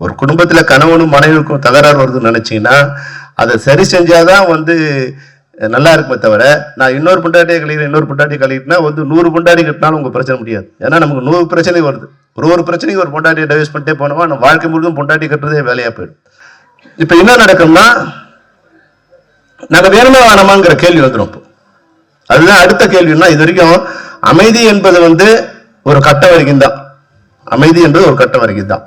ஒரு குடும்பத்துல கணவனும் மனைவிக்கும் தகராறு வருதுன்னு நினைச்சீங்கன்னா அதை சரி செஞ்சாதான் வந்து நல்லா இருக்குமே தவிர நான் இன்னொரு பொண்டாட்டியை கழிக்கிறேன் இன்னொரு பொண்டாட்டி கழிக்கிட்டா வந்து நூறு பொண்டாட்டி கட்டினாலும் உங்க பிரச்சனை முடியாது. ஏன்னா நமக்கு நூறு பிரச்சனை வருது. ஒரு ஒரு பிரச்சனையும் ஒரு பொண்டாட்டியை டைவர்ஸ் பண்ணிட்டே போனோமா நம்ம வாழ்க்கை முழுதும் பொண்டாட்டி கட்டுறதே வேலையாக போயிடும். இப்ப என்ன நடக்கும்னா நாங்கள் வேணுமா வேணாமாங்கிற கேள்வி வந்துடும் இப்போ. அதுதான் அடுத்த கேள்வின்னா இது வரைக்கும் அமைதி என்பது வந்து ஒரு கட்டம் வரைக்கும் தான் அமைதி என்பது ஒரு கட்டம் வரைக்கும் தான்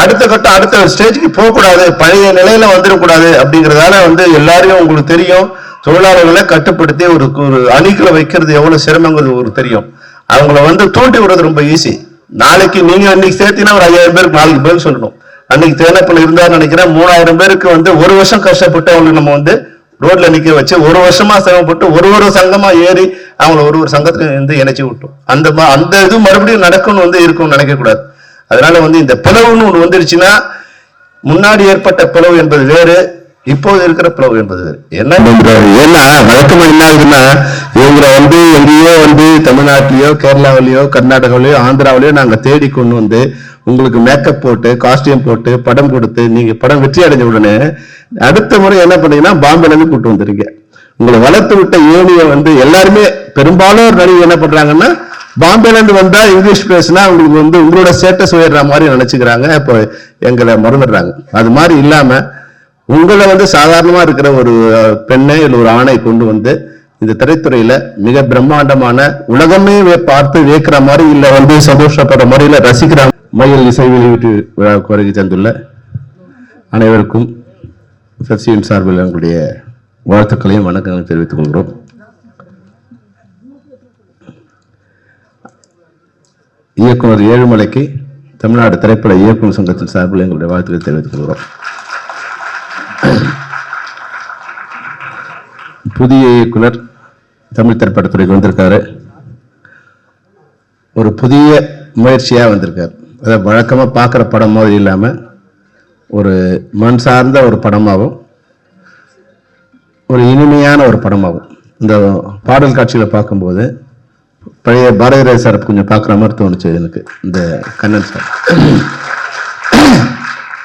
அடுத்த கட்டம் அடுத்த ஸ்டேஜுக்கு போகக்கூடாது. பழைய நிலையில வந்துடக்கூடாது அப்படிங்கிறதால வந்து எல்லாரையும் உங்களுக்கு தெரியும். தொழிலாளர்களை கட்டுப்படுத்தி ஒரு ஒரு அணிக்குள்ள வைக்கிறது எவ்வளவு சிரமங்கிறது ஒரு தெரியும். அவங்கள வந்து தூண்டி விடுறது ரொம்ப ஈஸி நாளைக்கு நீங்க இன்னைக்கு சேர்த்தீங்கன்னா ஒரு ஐயாயிரம் பேருக்கு நாளைக்கு பேர் சொல்லணும். அன்னைக்கு தேனப்பில் இருந்தாரு நினைக்கிறேன் மூணாயிரம் பேருக்கு வந்து ஒரு வருஷம் கஷ்டப்பட்டு அவங்களுக்கு நம்ம வந்து ரோட்ல நிக்க வச்சு ஒரு வருஷமா சிரமப்பட்டு ஒரு ஒரு சங்கமா ஏறி அவங்கள ஒரு ஒரு சங்கத்துல இருந்து இணைச்சி விட்டோம். அந்த மா- அந்த இது மறுபடியும் நடக்கும்னு வந்து இருக்கும்னு நினைக்க கூடாது அதனால வந்து இந்த பிளவுன்னு ஒன்று வந்துருச்சுன்னா முன்னாடி ஏற்பட்ட பிளவு என்பது வேறு இப்போது இருக்கிற பிளவு என்பது வேறு. என்ன? பண்றாரு ஏன்னா வழக்கமா என்ன ஆகுதுன்னா இவங்க வந்து எங்கேயோ வந்து தமிழ்நாட்டிலயோ கேரளாவிலயோ கர்நாடகாவிலயோ ஆந்திராவிலேயோ நாங்க தேடி கொண்டு வந்து உங்களுக்கு மேக்கப் போட்டு காஸ்டியூம் போட்டு படம் கொடுத்து நீங்க படம் வெற்றி அடைஞ்ச உடனே அடுத்த முறை என்ன பண்ணீங்கன்னா பாம்பேல இருந்து கூட்டு வந்துருங்க உங்களை வளர்த்து விட்ட ஏனியை வந்து எல்லாருமே பெரும்பாலும் ஒரு நடிகை என்ன பண்றாங்கன்னா பாம்பேல இருந்து வந்தா இங்கிலீஷ் பேசினா உங்களுக்கு வந்து உங்களோட ஸ்டேட்டஸ் உயர்ற மாதிரி நினைச்சுக்கிறாங்க. இப்போ எங்களை மறந்துடுறாங்க. அது மாதிரி இல்லாம உங்களை வந்து சாதாரணமா இருக்கிற ஒரு பெண்ணை இல்லை ஒரு ஆணை கொண்டு வந்து இந்த திரைத்துறையில மிக பிரம்மாண்டமான உலகமே பார்த்து வியக்கிற மாதிரி இல்ல வந்து சந்தோஷப்படுற முறையில ரசிக்கிற மயில் இசை வெளியீட்டு விழாவுக்கு வருகை தந்துள்ள அனைவருக்கும் சசியின் சார்பில் எங்களுடைய வாழ்த்துக்களையும் வணக்கங்களையும் தெரிவித்துக் கொள்கிறோம். இயக்குனர் ஏழுமலைக்கு தமிழ்நாடு திரைப்பட இயக்குனர் சங்கத்தின் சார்பில் எங்களுடைய வாழ்த்துக்களை தெரிவித்துக் கொள்கிறோம். புதிய இயக்குனர் தமிழ் திரைப்படத்துறைக்கு வந்திருக்காரு. ஒரு புதிய முயற்சியாக வந்திருக்கார். அதாவது வழக்கமாக பார்க்குற படம் மாதிரி இல்லாமல் ஒரு மண் சார்ந்த ஒரு படமாகவும் ஒரு இனிமையான ஒரு படமாகும். இந்த பாடல் காட்சியில் பார்க்கும்போது பழைய பாரதி சார் கொஞ்சம் பார்க்குற மாதிரி தோணுச்சு எனக்கு இந்த கண்ணன் சார்.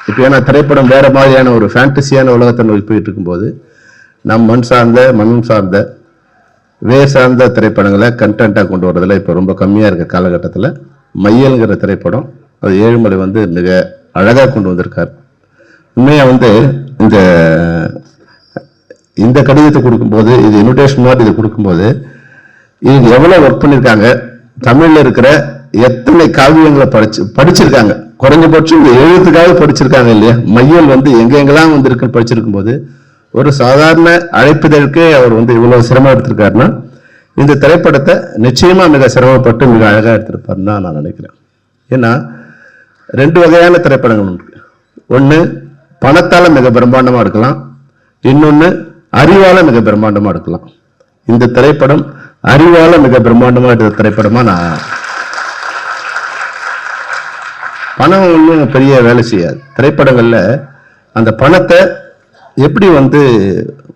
இப்போ ஏன்னா திரைப்படம் வேறு மாதிரியான ஒரு ஃபேண்டசியான உலகத்தை நோக்கி போயிட்டு இருக்கும்போது நம் மண் சார்ந்த மண்ணும் சார்ந்த வேர் சார்ந்த திரைப்படங்களை கண்டென்ட்டாக கொண்டு வர்றதில் இப்போ ரொம்ப கம்மியாக இருக்க காலகட்டத்தில் மையல்ங்கிற திரைப்படம் அது ஏழுமலை வந்து மிக அழகாக கொண்டு வந்திருக்கார். உண்மையாக வந்து இந்த இந்த கடிதத்தை கொடுக்கும்போது இது இன்விடேஷன் மாதிரி இதை கொடுக்கும்போது இவங்க எவ்வளோ ஒர்க் பண்ணியிருக்காங்க தமிழில் இருக்கிற எத்தனை காவியங்களை படிச்சு படிச்சிருக்காங்க? குறைஞ்சபட்சம் இந்த எழுத்துக்காக படிச்சிருக்காங்க இல்லையா? மையல் வந்து எங்கெங்கெல்லாம் வந்து இருக்கு படிச்சிருக்கும் போது ஒரு சாதாரண அழைப்பிதழுக்கே அவர் வந்து இவ்வளவு சிரமம் எடுத்திருக்காருன்னா இந்த திரைப்படத்தை நிச்சயமா மிக சிரமப்பட்டு மிக அழகா எடுத்திருப்பாருன்னு தான் நான் நினைக்கிறேன். ஏன்னா ரெண்டு வகையான திரைப்படங்கள் இருக்கு ஒன்று பணத்தால மிக பிரம்மாண்டமா இருக்கலாம். இன்னொன்று அறிவால மிக பிரம்மாண்டமா இருக்கலாம் இந்த திரைப்படம் அறிவால மிக பிரம்மாண்டமா எடுத்த திரைப்படமா நான் பணம் ஒன்றும் பெரிய வேலை செய்யாது. திரைப்படங்கள்ல அந்த பணத்தை எப்படி வந்து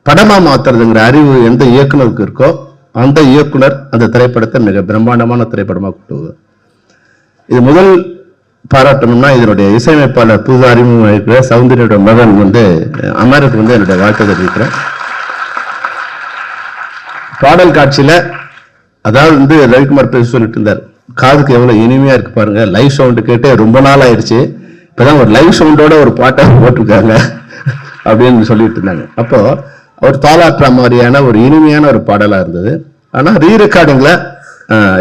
படமா மாத்துறதுங்கிற அறிவு எந்த இயக்குனருக்கு இருக்கோ அந்த இயக்குனர் அந்த திரைப்படத்தை மிக பிரம்மாண்டமான திரைப்படமா கொண்டு இது முதல் பாராட்டணும்னா இதனுடைய இசையமைப்பாளர் புது அறிமுகம் இருக்கிற சௌந்தரியோட மகன் வந்து அமருக்கு வந்து என்னுடைய வாழ்க்கை தெரிவிக்கிறேன். பாடல் காட்சியில அதாவது வந்து ரவிக்குமார் பேச சொல்லிட்டு இருந்தார். காதுக்கு எவ்வளவு இனிமையா இருக்கு பாருங்க. லைவ் சவுண்டு கேட்டே ரொம்ப நாள் ஆயிடுச்சு. இப்பதான் ஒரு லைவ் சவுண்டோட ஒரு பாட்டை போட்டிருக்காங்க அப்படின்னு சொல்லிட்டு இருந்தாங்க. அப்போ ஒரு தாலாற்றா மாதிரியான ஒரு இனிமையான ஒரு பாடலா இருந்தது. ஆனா ரீ ரெக்கார்டிங்ல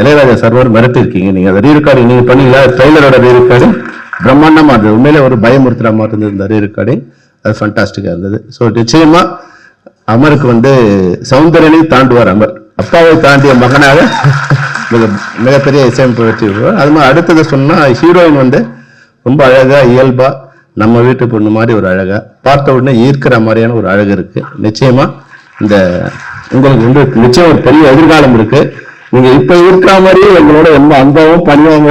இளையராஜா சர்வர் மிரட்டிருக்கீங்க நீங்க. அதை ரீ ரெக்கார்டிங் நீங்க பண்ணீங்களா? ட்ரெய்லரோட ரீ ரெக்கார்டிங் பிரம்மாண்டமா இருந்தது. உண்மையிலே ஒரு பயமுறுத்துற மாதிரி இருந்தது இந்த ரீ ரெக்கார்டிங் அது ஃபண்டாஸ்டிக்கா இருந்தது. ஸோ நிச்சயமா அமருக்கு வந்து சௌந்தரனை தாண்டுவார் அமர். அப்பாவை தாண்டிய மகனாக மிக மிகப்பெரிய இசையமைப்பு வெற்றி பெறுவார். அது மாதிரி அடுத்தது சொன்னால் ஹீரோயின் வந்து ரொம்ப அழகாக இயல்பாக நம்ம வீட்டு பொண்ணு மாதிரி ஒரு அழகாக பார்த்த உடனே ஈர்க்கிற மாதிரியான ஒரு அழகு இருக்குது நிச்சயமாக இந்த உங்களுக்கு வந்து நிச்சயம் ஒரு பெரிய எதிர்காலம் இருக்குது நீங்கள் இப்போ இருக்கிற மாதிரியே எங்களோட ரொம்ப அன்பமும் பண்ணுவாங்க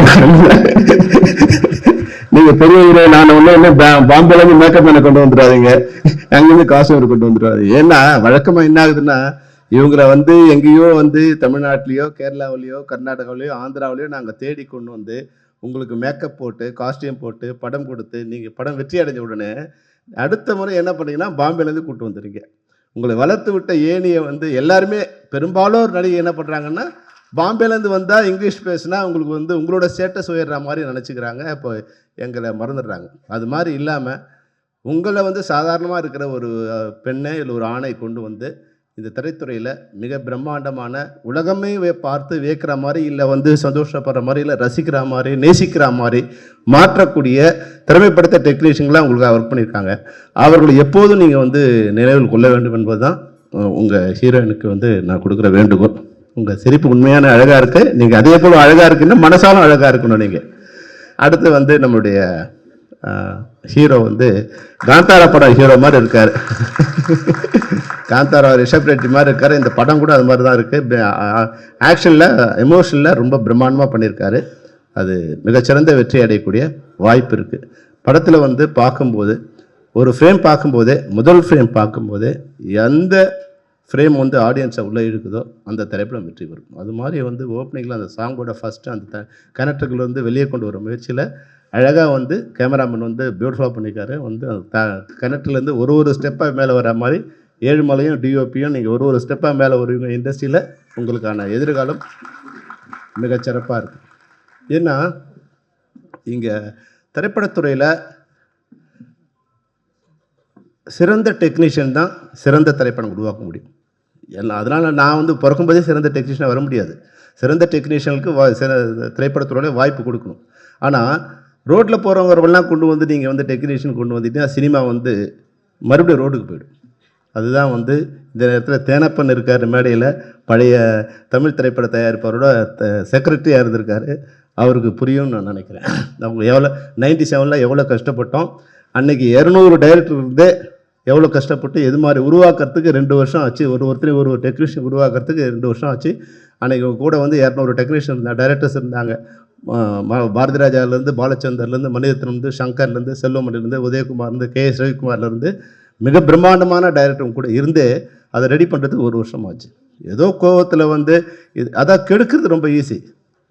நீங்க பெரிய நான் ஒண்ணு என்ன பாம்பேல இருந்து மேக்கப் பண்ண கொண்டு வந்துடாதீங்க. அங்கிருந்து காசு கொண்டு வந்துடாதீங்க. ஏன்னா வழக்கமா என்ன ஆகுதுன்னா இவங்கள வந்து எங்கேயோ வந்து தமிழ்நாட்டிலயோ கேரளாவிலயோ கர்நாடகாவிலயோ ஆந்திராவிலயோ நாங்க தேடி கொண்டு வந்து உங்களுக்கு மேக்கப் போட்டு காஸ்டியூம் போட்டு படம் கொடுத்து நீங்கள் படம் வெற்றி அடைஞ்ச உடனே அடுத்த முறை என்ன பண்ணீங்கன்னா பாம்பேலேருந்து கூப்பிட்டு வந்துடுறீங்க. உங்களை வளர்த்து விட்ட ஏணியை வந்து எல்லாருமே பெரும்பாலும் நடிகை என்ன பண்ணுறாங்கன்னா பாம்பேலேருந்து வந்தால் இங்கிலீஷ் பேசுனா உங்களுக்கு வந்து உங்களோட ஸ்டேட்டஸ் உயர்ற மாதிரி நினச்சிக்கிறாங்க. இப்போ எங்களை மறந்துடுறாங்க. அது மாதிரி இல்லாமல் உங்களை வந்து சாதாரணமாக இருக்கிற ஒரு பெண்ணை இல்லை ஒரு ஆணை கொண்டு வந்து இந்த திரைத்துறையில் மிக பிரம்மாண்டமான உலகமே வே- பார்த்து வியக்கிற மாதிரி இல்லை வந்து சந்தோஷப்படுற மாதிரி இல்லை ரசிக்கிற மாதிரி நேசிக்கிற மாதிரி மாற்றக்கூடிய திறமைப்படுத்த டெக்னீஷியன்களாக உங்களுக்கு ஒர்க் பண்ணியிருக்காங்க. அவர்களை எப்போதும் நீங்கள் வந்து நினைவில் கொள்ள வேண்டும் என்பது தான் உங்கள் ஹீரோயினுக்கு வந்து நான் கொடுக்குற வேண்டுகோள். உங்கள் சிரிப்பு உண்மையான அழகாக இருக்குது நீங்கள் அதே போல் அழகாக இருக்குன்னு மனசாலும் அழகாக இருக்கணும் நீங்கள் அடுத்து வந்து நம்மளுடைய ஹீரோ வந்து காந்தாரா படம் ஹீரோ மாதிரி இருக்கார். காந்தாரா ரிஷப் ரெட்டி மாதிரி இருக்கார். இந்த படம் கூட அது மாதிரி தான் இருக்குது ஆக்ஷனில் எமோஷனில் ரொம்ப பிரம்மாண்டமாக பண்ணியிருக்காரு அது மிகச்சிறந்த வெற்றி அடையக்கூடிய வாய்ப்பு இருக்குது படத்தில் வந்து பார்க்கும்போது ஒரு ஃப்ரேம் பார்க்கும்போதே முதல் ஃப்ரேம் பார்க்கும்போதே எந்த ஃப்ரேம் வந்து ஆடியன்ஸை உள்ளே இருக்குதோ அந்த திரைப்படம் வெற்றி பெறும். அது மாதிரி வந்து ஓப்பனிங்கில் அந்த சாங்கோட ஃபஸ்ட்டு அந்த த கனெக்டர்லேருந்து வெளியே கொண்டு வர முயற்சியில் அழகாக வந்து கேமராமேன் வந்து பியூட்டிஃபுல்லாக பண்ணியிருக்காரு. வந்து த கனெக்டர்லேருந்து ஒரு ஒரு ஸ்டெப்பாக மேலே வர மாதிரி ஏழுமலையும் டிஓபியும் நீங்கள் ஒரு ஒரு ஸ்டெப்பாக மேலே வருவீங்க இண்டஸ்ட்ரியில் உங்களுக்கான எதிர்காலம் மிகச்சிறப்பாக இருக்கும் ஏன்னா இங்கே திரைப்படத்துறையில் சிறந்த டெக்னீஷியன் தான் சிறந்த திரைப்படம் உருவாக்க முடியும். எல்லாம் அதனால் நான் வந்து பிறக்கும்போதே சிறந்த டெக்னீஷியனாக வர முடியாது. சிறந்த டெக்னீஷியனுக்கு வா சிற திரைப்படத்துறையில வாய்ப்பு கொடுக்கணும். ஆனால் ரோட்டில் போகிறவங்கெல்லாம் கொண்டு வந்து நீங்கள் வந்து டெக்னீஷியன் கொண்டு வந்துட்டீங்கன்னா சினிமா வந்து மறுபடியும் ரோடுக்கு போயிடும். அதுதான் வந்து இந்த நேரத்தில் தேனப்பன் இருக்கார் மேடையில். பழைய தமிழ் திரைப்பட தயாரிப்பாரோட செக்ரட்டரியாக இருந்திருக்காரு? அவருக்கு புரியும்னு நான் நினைக்கிறேன். அவங்க எவ்வளோ நைன்டி செவனில் எவ்வளோ கஷ்டப்பட்டோம். அன்றைக்கி இரநூறு டைரக்டர் இருந்தே எவ்வளோ கஷ்டப்பட்டு எது மாதிரி உருவாக்குறதுக்கு ரெண்டு வருஷம் ஆச்சு. ஒரு ஒருத்தரையும் ஒரு ஒரு டெக்னீஷியன் உருவாக்குறதுக்கு ரெண்டு வருஷம் ஆச்சு. அன்னைக்கு கூட வந்து இரநூறு டெக்னீஷியன் இருந்தாங்க டைரக்டர்ஸ் இருந்தாங்க. ம- பாரதி பாலச்சந்தர்லேருந்து மணிரத்னம்லேருந்து சங்கர்லேருந்து செல்வமணிலேருந்து உதயகுமார்லேருந்து கே எஸ் ரவிக்குமார்லேருந்து மிக பிரம்மாண்டமான டைரக்டரும் கூட இருந்தே அதை ரெடி பண்ணுறதுக்கு ஒரு வருஷம் ஆச்சு. ஏதோ கோவத்தில் வந்து இது அதான் கெடுக்கிறது ரொம்ப ஈஸி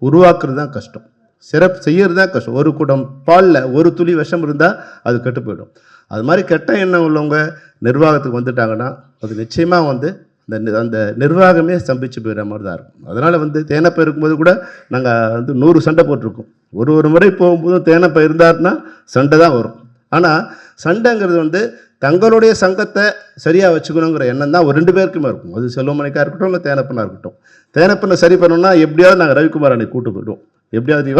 உருவாக்குறது தான் கஷ்டம். சிறப்பு செய்யறது தான் கஷ்டம். ஒரு குடம் பாலில் ஒரு துளி விஷம் இருந்தால் அது கெட்டு போயிடும். அது மாதிரி கெட்ட எண்ணம் உள்ளவங்க நிர்வாகத்துக்கு வந்துட்டாங்கன்னா அது நிச்சயமாக வந்து அந்த அந்த நிர்வாகமே ஸ்தம்பிச்சு போயிடுற மாதிரி தான் இருக்கும். அதனால் வந்து தேனப்பை இருக்கும்போது கூட நாங்கள் வந்து நூறு சண்டை போட்டிருக்கோம். ஒரு ஒரு முறை போகும்போதும் தேனப்பை இருந்தாருன்னா சண்டை தான் வரும். ஆனால் சண்டைங்கிறது வந்து தங்களுடைய சங்கத்தை சரியாக வச்சுக்கணுங்கிற எண்ணம் தான் ஒரு ரெண்டு பேருக்குமே இருக்கும். அது செல்வமணிக்காக இருக்கட்டும் இல்லை தேனப்பனாக இருக்கட்டும். தேனப்பனை சரி பண்ணணும்னா எப்படியாவது நாங்கள் ரவிக்குமார் அன்னைக்கு கூட்டு போயிடுவோம். எப்படியாவது நீ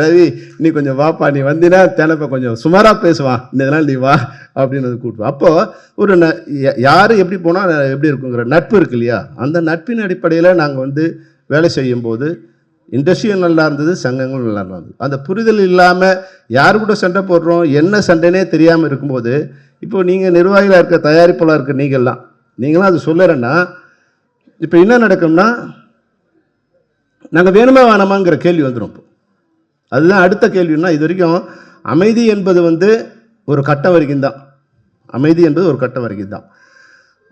ரவி நீ கொஞ்சம் வாப்பா நீ வந்தினா தேனப்ப கொஞ்சம் சுமாராக பேசுவா. இந்த இதனால் நீ வா அப்படின்னு வந்து கூப்பிடுவோம் அப்போது ஒரு ந யார் எப்படி போனால் எப்படி இருக்குங்கிற நட்பு இருக்கு இல்லையா? அந்த நட்பின் அடிப்படையில் நாங்கள் வந்து வேலை செய்யும்போது இண்டஸ்ட்ரியும் நல்லா இருந்தது சங்கங்களும் நல்லா இருந்தது. அந்த புரிதல் இல்லாமல் யார் கூட சண்டை போடுறோம் என்ன சண்டைனே தெரியாமல் இருக்கும்போது இப்போ நீங்கள் நிர்வாகிகளாக இருக்க தயாரிப்பாளர் இருக்க நீங்கள்லாம் நீங்களாம் அது சொல்லலைன்னா இப்போ என்ன நடக்கும்னா நாங்கள் வேணுமா வேணாமாங்கிற கேள்வி வந்துடும் இப்போ. அதுதான் அடுத்த கேள்வின்னா இது வரைக்கும் அமைதி என்பது வந்து ஒரு கட்டம் வரைக்கும் தான். அமைதி என்பது ஒரு கட்டம் வரைக்கும் தான்.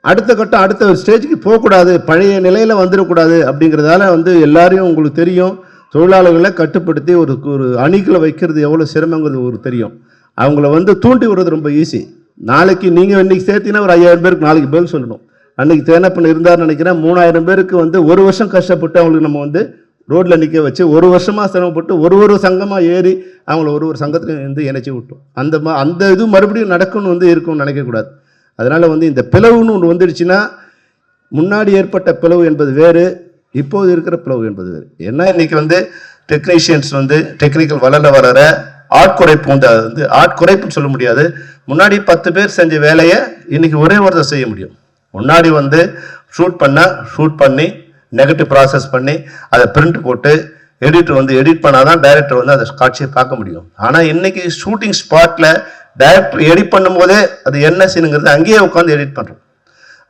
அடுத்த கட்டம் அடுத்த ஒரு ஸ்டேஜுக்கு போகக்கூடாது. பழைய நிலையில் வந்துடக்கூடாது அப்படிங்கிறதால வந்து எல்லாரையும் உங்களுக்கு தெரியும். தொழிலாளர்களை கட்டுப்படுத்தி ஒரு ஒரு அணிகளை வைக்கிறது எவ்வளோ சிரமங்கிறது ஒரு தெரியும். அவங்கள வந்து தூண்டி விடுறது ரொம்ப ஈஸி நாளைக்கு நீங்கள் இன்னைக்கு சேர்த்தீங்கன்னா ஒரு ஐயாயிரம் பேருக்கு நாளைக்கு பதில் சொல்லணும். அன்னைக்கு தேனப்பன் இருந்தார்னு நினைக்கிறேன் மூணாயிரம் பேருக்கு வந்து ஒரு வருஷம் கஷ்டப்பட்டு அவங்களுக்கு நம்ம வந்து ரோட்டில் நிற்க வச்சு ஒரு வருஷமாக சிரமப்பட்டு ஒரு ஒரு சங்கமாக ஏறி அவங்கள ஒரு ஒரு சங்கத்தில் வந்து இணைச்சி விட்டோம். அந்த மா அந்த இது மறுபடியும் நடக்கும்னு வந்து இருக்கும்னு நினைக்கக்கூடாது அதனால் வந்து இந்த பிளவுன்னு ஒன்று வந்துடுச்சுன்னா முன்னாடி ஏற்பட்ட பிளவு என்பது வேறு இப்போது இருக்கிற பிளவு என்பது வேறு. ஏன்னா இன்றைக்கி வந்து டெக்னீஷியன்ஸ் வந்து டெக்னிக்கல் வளர வளர ஆட்குறைப்பு வந்து அது வந்து ஆட்குறைப்புன்னு சொல்ல முடியாது. முன்னாடி பத்து பேர் செஞ்ச வேலையை இன்றைக்கி ஒரே ஒருத்தர் செய்ய முடியும். முன்னாடி வந்து ஷூட் பண்ணால் ஷூட் பண்ணி நெகட்டிவ் ப்ராசஸ் பண்ணி அதை பிரிண்ட் போட்டு எடிட்டர் வந்து எடிட் பண்ணால் தான் டைரக்டர் வந்து அந்த காட்சியை பார்க்க முடியும். ஆனால் இன்னைக்கு ஷூட்டிங் ஸ்பாட்டில் டைரக்டர் எடிட் பண்ணும்போதே அது என்ன சீனுங்கிறது அங்கேயே உட்காந்து எடிட் பண்ணுறோம்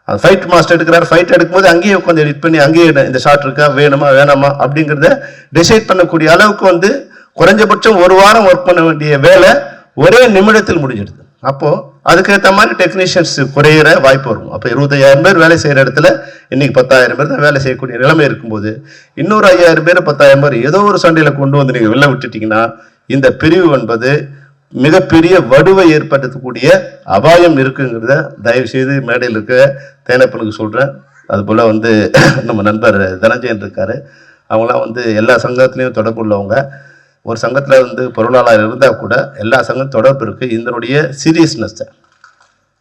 அது ஃபைட் மாஸ்டர் எடுக்கிறார் ஃபைட் எடுக்கும்போது அங்கேயே உட்காந்து எடிட் பண்ணி அங்கேயே இந்த ஷாட் இருக்கா வேணுமா வேணாமா அப்படிங்கிறத டிசைட் பண்ணக்கூடிய அளவுக்கு வந்து குறைஞ்சபட்சம் ஒரு வாரம் ஒர்க் பண்ண வேண்டிய வேலை ஒரே நிமிடத்தில் முடிஞ்சிடுது. அப்போது அதுக்கேற்ற மாதிரி டெக்னீஷியன்ஸ் குறையிற வாய்ப்பு வரும். அப்போ இருபத்தையாயிரம் பேர் வேலை செய்கிற இடத்துல இன்றைக்கி பத்தாயிரம் பேர் தான் வேலை செய்யக்கூடிய நிலைமை இருக்கும்போது இன்னொரு ஐயாயிரம் பேர் பத்தாயிரம் பேர் ஏதோ ஒரு சண்டையில் கொண்டு வந்து நீங்கள் வெளில விட்டுட்டீங்கன்னா இந்த பிரிவு என்பது மிகப்பெரிய வடுவை ஏற்படுத்தக்கூடிய அபாயம் இருக்குங்கிறத தயவு செய்து மேடையில் இருக்க தேனப்பனுக்கு சொல்கிறேன் அதுபோல் வந்து நம்ம நண்பர் தனஞ்சயன் இருக்கார். அவங்களாம் வந்து எல்லா சங்கத்துலேயும் தொடர்பு உள்ளவங்க ஒரு சங்கத்தில் வந்து பொருளாளர் இருந்தால் கூட எல்லா சங்கம் தொடர்பு இருக்குது இதனுடைய சீரியஸ்னஸ்ஸை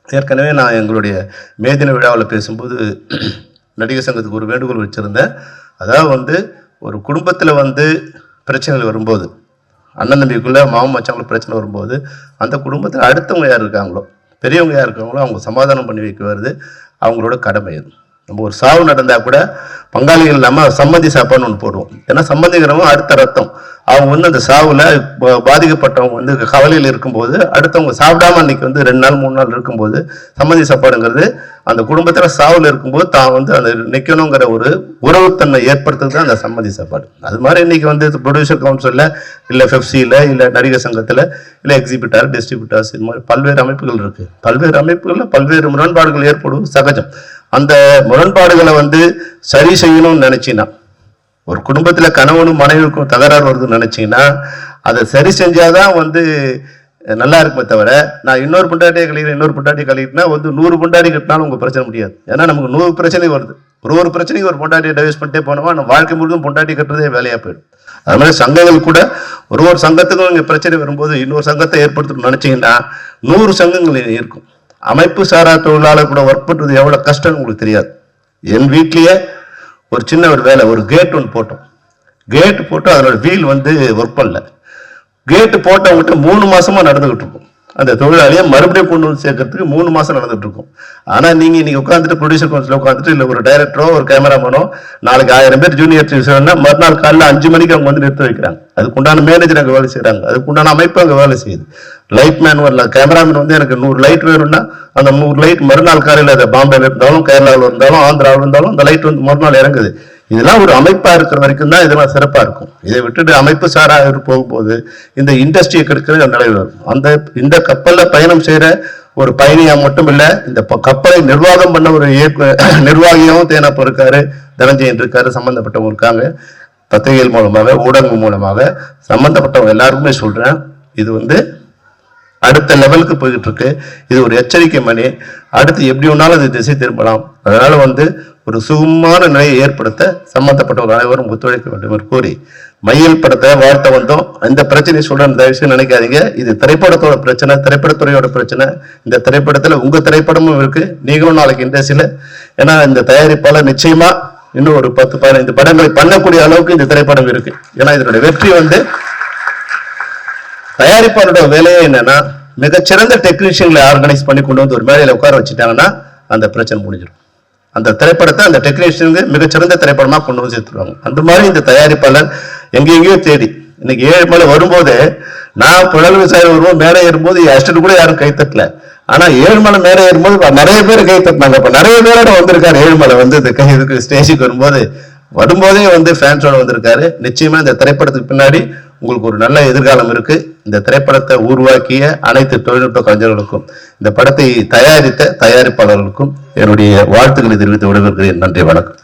ஏற்கனவே நான் எங்களுடைய மேதின விழாவில் பேசும்போது நடிகர் சங்கத்துக்கு ஒரு வேண்டுகோள் வச்சுருந்தேன் அதாவது வந்து ஒரு குடும்பத்தில் வந்து பிரச்சனைகள் வரும்போது அண்ணன் தம்பிக்குள்ளே மாமன் மச்சாங்களுக்கு பிரச்சனை வரும்போது அந்த குடும்பத்தில் அடுத்தவங்க யார் இருக்காங்களோ பெரியவங்க யார் இருக்காங்களோ அவங்க சமாதானம் பண்ணி வைக்க வருது. அவங்களோட கடமை அது. நம்ம ஒரு சாவு நடந்தால் கூட பங்காளிகள் இல்லாமல் சம்மந்தி சாப்பாடுன்னு ஒன்று போடுவோம். ஏன்னா சம்மந்திக்கிறவங்க அடுத்த ரத்தம். அவங்க வந்து அந்த சாவில் பாதிக்கப்பட்டவங்க வந்து கவலையில் இருக்கும்போது அடுத்தவங்க சாப்பிடாம அன்னைக்கு வந்து ரெண்டு நாள் மூணு நாள் இருக்கும்போது சம்மந்தி சாப்பாடுங்கிறது அந்த குடும்பத்தில் சாவில் இருக்கும்போது தான் வந்து அந்த நிற்கணுங்கிற ஒரு உறவுத்தன்மை ஏற்படுத்துறது தான் அந்த சம்மந்தி சாப்பாடு. அது மாதிரி இன்னைக்கு வந்து ப்ரொடியூசர் கவுன்சிலில் இல்லை ஃபெஃப்சியில் இல்லை நடிகர் சங்கத்தில் இல்லை எக்ஸிபிட்டார் டிஸ்ட்ரிபியூட்டர்ஸ் இது மாதிரி பல்வேறு அமைப்புகள் இருக்குது பல்வேறு அமைப்புகளில் பல்வேறு முரண்பாடுகள் ஏற்படுவது சகஜம். அந்த முரண்பாடுகளை வந்து சரி செய்யணும்னு நினைச்சினா ஒரு குடும்பத்தில் கணவனும் மனைவிக்கும் தகராறு வருதுன்னு நினைச்சீங்கன்னா அதை சரி செஞ்சாதான் வந்து நல்லா இருக்குமே தவிர நான் இன்னொரு புண்டாட்டியை கழிக்கிறேன் இன்னொரு பொண்டாட்டியை கழிக்கிட்டா வந்து நூறு பொண்டாட்டி கட்டினாலும் உங்கள் பிரச்சனை முடியாது. ஏன்னா நமக்கு நூறு பிரச்சனை வருது. ஒரு ஒரு பிரச்சனைக்கு ஒரு பொண்டாட்டியை டைவர்ஸ் பண்ணிட்டே போனோமா நம்ம வாழ்க்கை முழுதும் பொண்டாட்டி கட்டுறதே வேலையாக போயிடும். அது மாதிரி சங்கங்கள் கூட ஒரு ஒரு சங்கத்துக்கும் இங்கே பிரச்சனை வரும்போது இன்னொரு சங்கத்தை ஏற்படுத்தணும்னு நினச்சிங்கன்னா நூறு சங்கங்கள் இருக்கும். அமைப்பு சாரா தொழிலாளர் கூட ஒர்க் பண்றது எவ்வளவு கஷ்டம்னு உங்களுக்கு தெரியாது. என் வீட்லயே ஒரு சின்ன ஒரு வேலை ஒரு கேட் ஒன்று போட்டோம். கேட் போட்டு அதனோட வீல் வந்து ஒர்க் பண்ணல. கேட்டு போட்டவங்ககிட்ட மூணு மாசமா நடந்துகிட்டு இருக்கும். அந்த தொழிலாளியை மறுபடியும் கொண்டு வந்து சேர்க்கறதுக்கு மூணு மாசம் நடந்துட்டு இருக்கும். ஆனா நீங்க இன்னைக்கு உட்காந்துட்டு ப்ரொடியூசர் கவுன்சில் உட்காந்துட்டு இல்ல ஒரு டைரக்டரோ ஒரு கேமராமேனோ நாளைக்கு ஆயிரம் பேர் ஜூனியர் டிவிஷன்னா மறுநாள் காலையில் அஞ்சு மணிக்கு அவங்க வந்து நிறுத்தி வைக்கிறாங்க. அதுக்குண்டான மேனேஜர் அங்கே வேலை செய்யறாங்க அதுக்குண்டான அமைப்பு அங்கே வேலை செய்யுது. லைட் மேன் வரல. கேமராமேன் வந்து எனக்கு நூறு லைட் வேணும்னா அந்த நூறு லைட் மறுநாள் காலையில் அது பாம்பேல இருந்தாலும் கேரளாவில் இருந்தாலும் ஆந்திராவில் இருந்தாலும் அந்த லைட் வந்து மறுநாள் இறங்குது. இதெல்லாம் ஒரு அமைப்பாக இருக்கிற வரைக்கும் தான் இதெல்லாம் சிறப்பாக இருக்கும். இதை விட்டுட்டு அமைப்பு சாராக போகும்போது இந்த இண்டஸ்ட்ரியை கெடுக்கிறது அந்த அளவில் வரும் அந்த இந்த கப்பலில் பயணம் செய்கிற ஒரு பயணியாக மட்டும் இல்லை இந்த கப்பலை நிர்வாகம் பண்ண ஒரு இயக்க நிர்வாகியாகவும் தேனப்போ இருக்காரு தனஞ்சயன் இருக்காரு சம்மந்தப்பட்டவங்க இருக்காங்க. பத்திரிகைகள் மூலமாக ஊடகம் மூலமாக சம்மந்தப்பட்டவங்க எல்லாருக்குமே சொல்கிறேன் இது வந்து அடுத்த லெவலுக்கு போய்கிட்டு இருக்கு இது ஒரு எச்சரிக்கை மணி. அடுத்து எப்படி வேணாலும் அது திசை திரும்பலாம். அதனால வந்து ஒரு சுகமான நிலையை ஏற்படுத்த சம்பந்தப்பட்டவர்கள் அனைவரும் ஒத்துழைக்க வேண்டும் என்று கூறி மையல் படத்தை வார்த்தை வந்தோம். இந்த பிரச்சனையை சொல்றேன் இந்த விஷயம் நினைக்காதீங்க. இது திரைப்படத்தோட பிரச்சனை திரைப்படத்துறையோட பிரச்சனை. இந்த திரைப்படத்துல உங்க திரைப்படமும் இருக்கு. நீங்களும் நாளைக்கு இண்டஸ்ட்ரியில. ஏன்னா இந்த தயாரிப்பாளர் நிச்சயமா இன்னும் ஒரு பத்து பதினைந்து படங்களை பண்ணக்கூடிய அளவுக்கு இந்த திரைப்படம் இருக்கு. ஏன்னா இதனுடைய வெற்றி வந்து தயாரிப்பாளரோட வேலையே என்னன்னா மிகச்சிறந்த டெக்னீஷியன்களை ஆர்கனைஸ் பண்ணி கொண்டு வந்து ஒரு மேலையில் உட்கார வச்சுட்டாங்கன்னா அந்த பிரச்சனை முடிஞ்சிடும். அந்த திரைப்படத்தை அந்த டெக்னீஷியனுக்கு மிகச்சிறந்த திரைப்படமாக கொண்டு வந்து சேர்த்துருவாங்க. அந்த மாதிரி இந்த தயாரிப்பாளர் எங்கெங்கேயோ தேடி இன்னைக்கு ஏழு மலை வரும்போது நான் புழல் விவசாயம் வருவோம் மேலே ஏறும்போது அஸ்டர் கூட யாரும் கைத்தட்டல தட்டல. ஆனா ஏழுமலை மேலே ஏறும்போது நிறைய பேர் கை தட்டினாங்க. இப்ப நிறைய பேரோட வந்திருக்காரு. ஏழுமலை வந்து இந்த கை இதுக்கு ஸ்டேஜுக்கு வரும்போது வரும்போதே வந்து ஃபேன்ஸோட வந்திருக்காரு. நிச்சயமா இந்த திரைப்படத்துக்கு பின்னாடி உங்களுக்கு ஒரு நல்ல எதிர்காலம் இருக்கு. இந்த திரைப்படத்தை உருவாக்கிய அனைத்து தொழில்நுட்ப கலைஞர்களுக்கும் இந்த படத்தை தயாரித்த தயாரிப்பாளர்களுக்கும் என்னுடைய வாழ்த்துக்களை தெரிவித்து விடைபெறுகிறேன் நன்றி வணக்கம்.